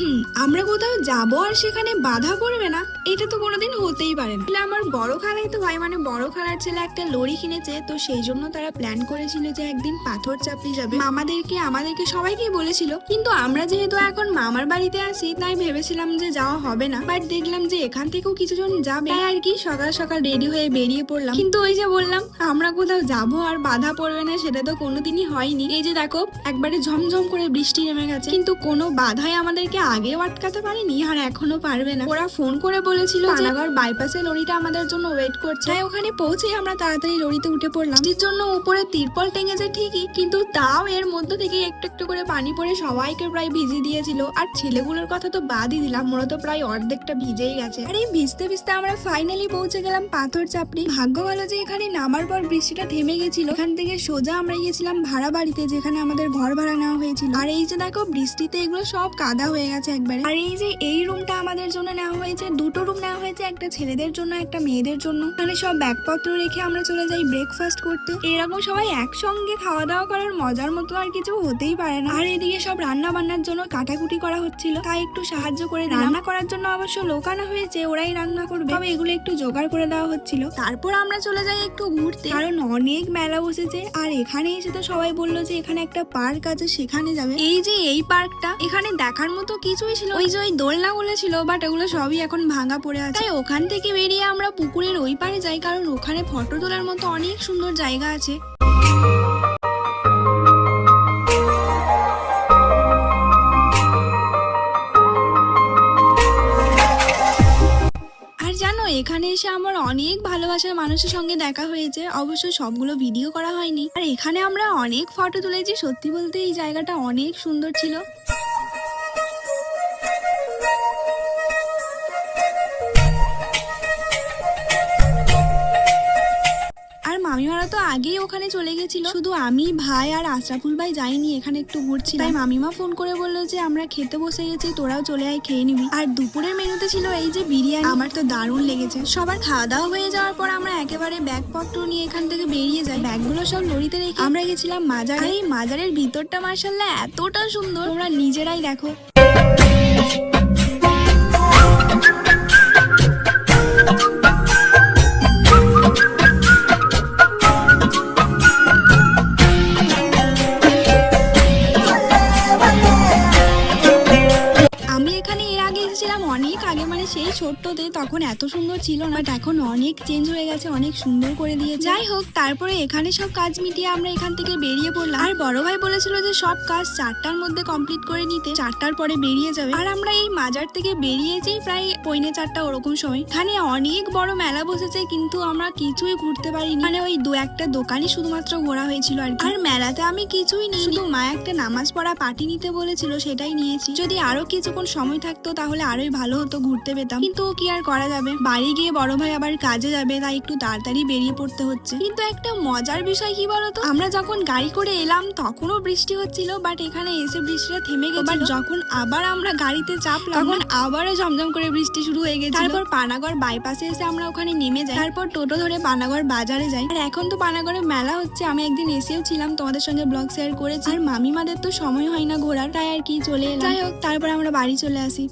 হুম, আমরা কোথাও যাব আর সেখানে বাধা পড়বে না। এটা তো কোনোদিন হতেই পারে না। আমার বড় খালাই তো ভাই মানে বড় খালার ছেলে একটা লরি কিনেছে, তো সেই জন্য তারা প্ল্যান করেছিল যে একদিন পাথর চাপড়ি যাবে। মামাদেরকে, আমাদেরকে সবাইকেই বলেছিল, কিন্তু আমরা যেহেতু এখন মামার বাড়িতে আছি, তাই ভেবেছিলাম যে যাওয়া হবে না। বাট দেখলাম যে এখান থেকেও কিছুজন যাবে। আর কি সকাল সকাল রেডি হয়ে বেরিয়ে পড়লাম। কিন্তু ওই যে বললাম, আমরা কোথাও যাব আর বাধা পড়বে না, সেটা তো কোনোদিনই হয়নি। এই যে দেখো, একবারে ঝমঝম করে বৃষ্টি নেমে গেছে। কিন্তু কোনো বাধাই আমাদেরকে আগেও আটকাতে পারেনি আর এখনও পারবে না। ওরা ফোন করে বলেছিল পানাগড় বাইপাসে লরিটা আমাদের জন্য ওয়েট করছে। তাই ওখানে পৌঁছে আমরা তাড়াতাড়ি লরিতে উঠে পড়লাম। এর জন্য উপরে তিরপল টেঙেছে ঠিকই কিন্তু তাও এর মধ্যে থেকে একটু একটু করে পানি পড়ে সবাইকে প্রায় ভিজিয়ে দিয়েছিল। আর ছেলেগুলোর কথা তো বাদই দিলাম ওরা তো প্রায় অর্ধেকটা ভিজেই গেছে। আর এই ভিজতে ভিজতে আমরা ফাইনালি পৌঁছে গেলাম পাথর চাপড়ি। ভাগ্য ভালো যে এখানে নামার পর বৃষ্টিটা থেমে গেছিল। এখান থেকে সোজা আমরা গিয়েছিলাম ভাড়া বাড়িতে যেখানে আমাদের ঘর ভাড়া নেওয়া হয়েছিল। আর এই যে দেখো বৃষ্টিতে এগুলো সব কাদা হয়ে গেছে। একবারে। আর এই যে এই রুমটা আমাদের জন্য নেওয়া হয়েছে, দুটো রুম নেওয়া হয়েছে, একটা ছেলেদের জন্য, একটা মেয়েদের জন্য। মানে সব ব্যাগপত্র রেখে আমরা চলে যাই ব্রেকফাস্ট করতে। এরকম সবাই একসঙ্গে খাওয়া দাওয়া করার মজার মতো আর কিছু হতেই পারে না। আর এদিকে সব রান্না বান্নার জন্য কাটাকুটি করা হচ্ছিল। তাই একটু সাহায্য করে রান্না করার জন্য অবশ্য লোক আনা হয়েছে, ওরাই রান্না করবে। তবে এগুলো একটু জোগাড় করে দেওয়া হচ্ছিল। তারপর আমরা চলে যাই একটু ঘুরতে। কারণ অনেক মেলা বসেছে। আর এখানে এসে তো সবাই বলল যে এখানে একটা পার্ক আছে, সেখানে যাবে। এই যে এই পার্কটা, এখানে দেখার মতো কিছুই ছিল ওই যে ওই দোলনাগুলো ছিল বাট ওগুলো সবই এখন ভাঙা পড়ে আছে। তাই ওখান থেকে বেরিয়ে আমরা পুকুরের ওই পারে যাই, কারণ ওখানে ফটো তোলার মতো অনেক সুন্দর জায়গা আছে। এখানে এসে আমার অনেক ভালোবাসার মানুষের সঙ্গে দেখা হয়েছে। অবশ্য সবগুলো ভিডিও করা হয়নি। আর এখানে আমরা অনেক ফটো তুলেছি, সত্যি বলতে এই জায়গাটা অনেক সুন্দর ছিল। মামিমারা তো আগেই ওখানে চলে গেছিল। শুধু আমি, ভাই আর আশরাফুল ভাই যাইনি, এখানে একটু ঘুরছি তাই মামিমা ফোন করে বলল যে, আমরা খেতে বসে গেছি, তোরাও চলে আয়, খেয়ে নিবি। আর দুপুরের মেনুতে ছিল এই যে বিরিয়ানি। আমার তো দারুণ লেগেছে। সবার খাওয়া দাওয়া হয়ে যাওয়ার পর আমরা একেবারে ব্যাগপত্র নিয়ে এখান থেকে বেরিয়ে যাই। ব্যাগগুলো সব লরিতে রেখে আমরা গেছিলাম মাজার। এই মাজারের ভিতরটা মার্শাল্লাহ এতটা সুন্দর। তোমরা নিজেরাই দেখো। আগে মানে সেই ছোট্টতে তখন এত সুন্দর ছিল না, বাট এখন অনেক চেঞ্জ হয়ে গেছে, অনেক সুন্দর করে দিয়ে যাই হোক, তারপরে এখানে সব কাজ মিটিয়ে আমরা এখান থেকে বেরিয়ে পড়লাম। আর বড় ভাই বলেছিল যে সব কাজ চারটার মধ্যে কমপ্লিট করে নিতে, চারটার পরে বেরিয়ে যাবে। আর আমরা এই মাজার থেকে বেরিয়েছি প্রায় পৌনে চারটা ওরকম সময়। এখানে অনেক বড় মেলা বসেছে, কিন্তু আমরা কিছুই ঘুরতে পারিনি। মানে ওই দু একটা দোকানই শুধুমাত্র ঘোরা হয়েছিল আর। আর মেলাতে আমি কিছুই নিই শুধু মা একটা নামাজ পড়া পাটি নিতে বলেছিল, সেটাই নিয়েছি। যদি আরও কিছুক্ষণ সময় থাকতো, তাহলে আরোই ভালো হতো। ঘুরতে পেতাম। কিন্তু কি আর করা যাবে? বাড়ি গিয়ে বড় ভাই আবার কাজে যাবে তাই একটু তাড়াতাড়ি বেরিয়ে পড়তে হচ্ছে। কিন্তু একটা মজার বিষয় কি বলতো? আমরা যখন গাড়ি করে এলাম তখনও বৃষ্টি হচ্ছিল বাট এখানে এসে বৃষ্টিটা থেমে গেছে বাট যখন আবার আমরা গাড়িতে চাপলাম তখন আবারও ঝমঝম করে বৃষ্টি শুরু হয়ে গেছে তারপর পানাগড় বাইপাসে এসে আমরা ওখানে নেমে যাই। তারপর টোটো ধরে পানাগড় বাজারে যাই। আর এখন তো পানাগড়ে মেলা হচ্ছে আমি একদিন এসেও ছিলাম তোমাদের সঙ্গে ব্লগ শেয়ার করেছি। আর মামিমাদের তো সময় হয় না ঘোরার তাই আর কি চলে এলাম। যাই হোক তারপর আমরা বাড়ি চলে আসি।